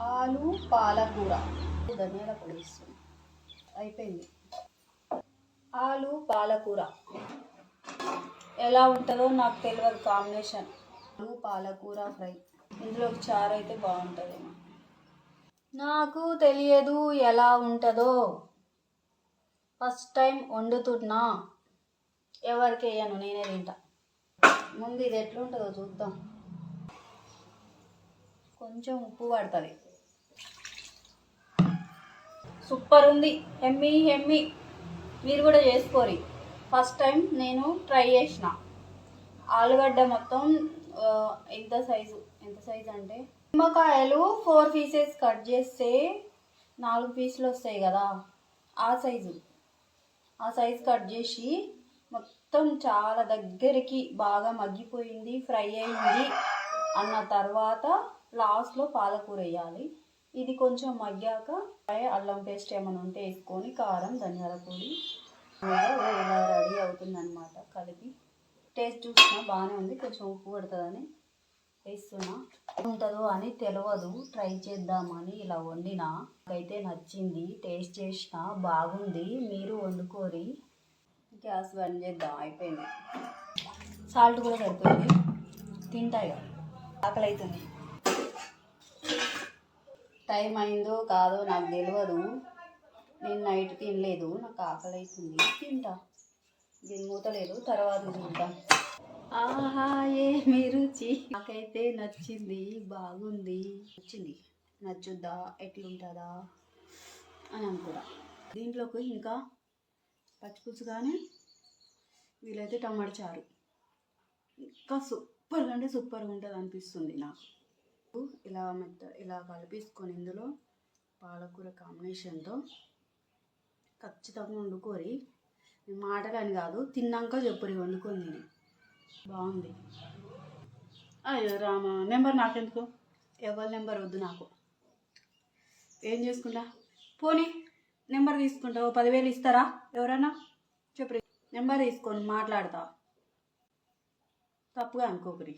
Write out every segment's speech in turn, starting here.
ఆలు పాలకూర. ధనియాల పొడి అయిపోయింది. ఆలు పాలకూర. ఎలా ఉంటుందో నాకు తెలియదు కాంబినేషన్. ఆలు పాలకూర ఫ్రై. ఇందులో చారు అయితే బాగుంటుందేమో నాకు తెలియదు ఎలా ఉంటుందో. ఫస్ట్ టైం వండుతున్నా. ఎవరికి వేయను నేనే తింటా. ముందు ఇది ఎట్లుంటుందో చూద్దాం. కొంచెం ఉప్పు పడుతుంది. సూపర్ ఉంది. హెమ్మి హెమ్మి. మీరు కూడా చేసుకోరి. ఫస్ట్ టైం నేను ట్రై చేసిన. ఆలుగడ్డ మొత్తం ఎంత సైజు ఎంత సైజు అంటే? నిమ్మకాయలు ఫోర్ పీసెస్ కట్ చేస్తే నాలుగు పీసులు వస్తాయి కదా. ఆ సైజు ఆ సైజు కట్ చేసి మొత్తం చాలా దగ్గరికి బాగా మగ్గిపోయింది ఫ్రై అయింది. అన్న తర్వాత లాస్ట్లో పాలకూర వేయాలి. ఇది కొంచెం మగ్గాక అల్లం పేస్ట్ ఏమైనా ఉంటే వేసుకొని కారం ధనియాల పొడి ఇలా ఇలా రెడీ అవుతుందన్నమాట కలిపి. టేస్ట్ చూసినా బాగానే ఉంది. కొంచెం ఉప్పు పడుతుందని వేస్తున్నా. ఉంటుందో అని తెలియదు ట్రై చేద్దామని ఇలా వండినా. నాకైతే నచ్చింది. టేస్ట్ చేసిన బాగుంది. మీరు వండుకోరి. గ్యాస్ బంద్ చేద్దాం. అయిపోయింది. సాల్ట్ కూడా సరిపోయింది. తింటాయి ఆకలి అవుతుంది టైం అయిందో కాదో నాకు తెలియదు నేను నైట్ తినలేదు నాకు ఆకలి అవుతుంది తింటా. దీని మూతలేదు తర్వాత చూద్దాం ఆహా ఏమి రుచి? నాకైతే నచ్చింది బాగుంది. నచ్చింది. నచ్చుద్దా? ఎట్లుంటుందా? అని అనుకున్నా. దీంట్లోకి ఇంకా పచ్చిపులుసు కానీ వీలైతే టమాటా చారు. ఇంకా సూపర్గా అంటే సూపర్గా ఉంటుంది అనిపిస్తుంది నాకు. ఇలా మెత్త ఇలా కలిపేసుకొని ఇందులో పాలకూర కాంబినేషన్తో ఖచ్చితంగా వండుకోరి. ఈ మాటలని కాదు తిన్నాక చెప్పురి వండుకొని తిని. బాగుంది. అయ్యో రామ నెంబర్ నాకెందుకు? ఎవరి నెంబర్ వద్దు నాకు. ఏం చేసుకుంటా? పోనీ నెంబర్ తీసుకుంటా ఓ పదివేలు ఇస్తారా ఎవరైనా చెప్పు నెంబర్ తీసుకొని మాట్లాడతా. తప్పుగా అనుకోకరి.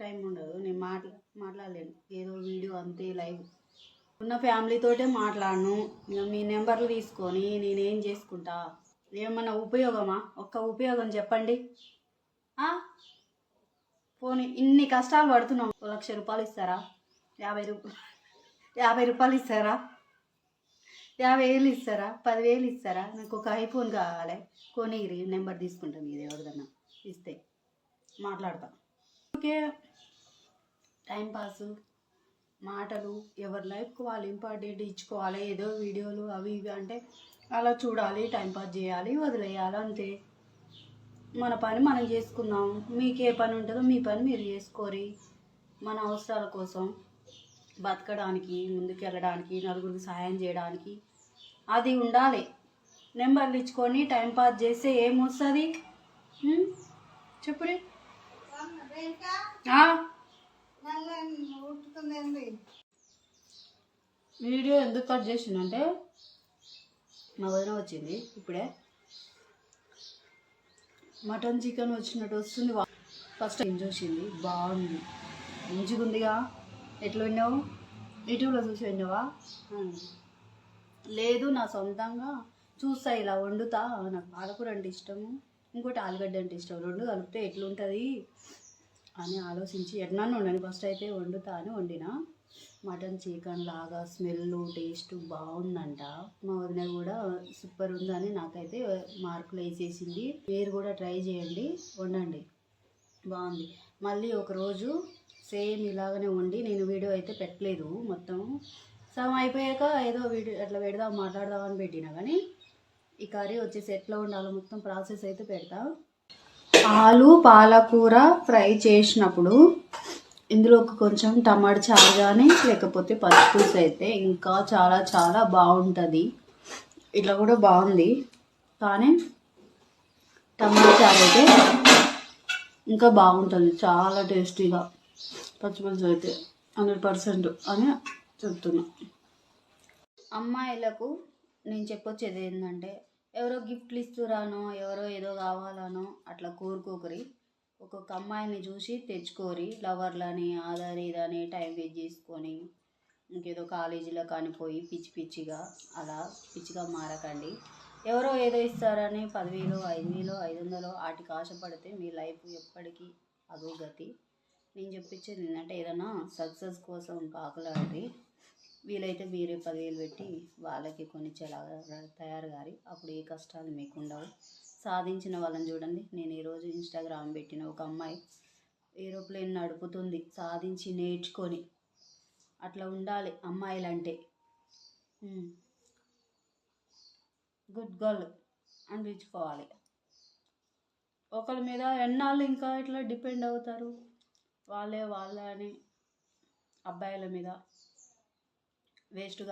టైం ఉండదు. నేను మాట్లా మాట్లాడలేను. ఏదో వీడియో అంతే లైవ్. ఉన్న ఫ్యామిలీతోటే మాట్లాడను. మీ నెంబర్లు తీసుకొని నేనేం చేసుకుంటా? ఏమన్నా ఉపయోగమా? ఒక్క ఉపయోగం చెప్పండి. పోనీ ఇన్ని కష్టాలు పడుతున్నాం. ఒక లక్ష రూపాయలు ఇస్తారా? యాభై రూపాయలు యాభై రూపాయలు ఇస్తారా? యాభై వేలు ఇస్తారా? పదివేలు ఇస్తారా? నాకు ఒక ఐఫోన్ కావాలి. కొనిగిరి. నెంబర్ తీసుకుంటాం ఇది ఎవరిదన్నా ఇస్తే. మాట్లాడతాం. ఓకే. టైంపాస్ మాటలు ఎవరి లైఫ్కి వాళ్ళు ఇంపార్టెంట్ ఇచ్చుకోవాలి. ఏదో వీడియోలు అవి ఇవి అంటే అలా చూడాలి టైంపాస్ చేయాలి వదిలేయాలి అంతే. మన పని మనం చేసుకుందాం. మీకు ఏ పని ఉంటుందో మీ పని మీరు చేసుకోరి. మన అవసరాల కోసం బతకడానికి ముందుకు వెళ్ళడానికి నలుగురికి సహాయం చేయడానికి అది ఉండాలి. నెంబర్లు ఇచ్చుకొని టైం పాస్ చేస్తే ఏమొస్తుంది? ఉం? వీడియో ఎందుకు కట్ చేసిందంటే మా వదిన వచ్చింది ఇప్పుడే. మటన్ చికెన్ వచ్చినట్టు వస్తుంది. ఫస్ట్ టైం చూసింది. బాగుంది. మంచిగా ఉందిగా. ఎట్లా విన్నావు యూట్యూబ్లో చూసి విన్నావా లేదు నా సొంతంగా చూస్తా ఇలా వండుతా. నాకు పాలకూర అంటే ఇష్టము. ఇంకోటి ఆలుగడ్డ అంటే ఇష్టం. రెండు కలిపితే ఎట్లుంటుంది అని ఆలోచించి ఎట్లన్నా వండాను. ఫస్ట్ అయితే వండుతా అని వండిన. మటన్ చికెన్ లాగా స్మెల్ టేస్ట్ బాగుందంట. మా వదిన కూడా సూపర్ ఉందని నాకైతే మార్కులు వేసేసింది. మీరు కూడా ట్రై చేయండి వండండి. బాగుంది. మళ్ళీ ఒకరోజు సేమ్ ఇలాగనే వండి నేను వీడియో అయితే పెట్టలేదు మొత్తం. సగం అయిపోయాక ఏదో వీడియో అట్లా పెడదాం మాట్లాడదామని పెట్టినా కానీ ఈ కర్రీ వచ్చేసి ఎట్లా ఉండాలో. మొత్తం ప్రాసెస్ అయితే పెడతా. ఆలు పాలకూర ఫ్రై చేసినప్పుడు ఇందులోకి కొంచెం టమాటా చారు కానీ లేకపోతే పచ్చిపులుసు అయితే ఇంకా చాలా చాలా బాగుంటుంది. ఇట్లా కూడా బాగుంది. కానీ టమాటా చారు అయితే ఇంకా బాగుంటుంది. చాలా టేస్టీగా. పచ్చిపులుసు అయితే హండ్రెడ్ పర్సెంట్ అని చెప్తున్నా. అమ్మాయిలకు నేను చెప్పొచ్చేది ఏంటంటే ఎవరో గిఫ్ట్లు ఇస్తురానో ఎవరో ఏదో కావాలనో అట్లా కోరుకోకరి. ఒక్కొక్క అమ్మాయిని చూసి తెచ్చుకోరి లవర్లని అదని ఇదని టైం వేస్ట్ చేసుకొని ఇంకేదో కాలేజీలో కానిపోయి పిచ్చి పిచ్చిగా అలా పిచ్చిగా మారకండి. ఎవరో ఏదో ఇస్తారని పదివేలు ఐదు వేలు ఐదు వందలు వాటికి ఆశపడితే మీ లైఫ్ ఎప్పటికీ అదో గతి నేను చెప్పించేది ఏంటంటే ఏదైనా సక్సెస్ కోసం పాకులాడి వీలైతే మీరే పదివేలు పెట్టి వాళ్ళకి కొనిచ్చేలాగా తయారు గారి అప్పుడు ఏ కష్టాలు మీకు ఉండవు సాధించిన వాళ్ళని చూడండి. నేను ఈరోజు ఇన్స్టాగ్రామ్ పెట్టిన ఒక అమ్మాయి ఏరోప్లేన్ నడుపుతుంది. సాధించి నేర్చుకొని అట్లా ఉండాలి అమ్మాయిలంటే. గుడ్ గర్ల్ అనిపించుకోవాలి ఒకరి మీద ఎన్నాళ్ళు ఇంకా ఇట్లా డిపెండ్ అవుతారు? వాళ్ళే వాళ్ళని అబ్బాయిల మీద వేస్ట్గా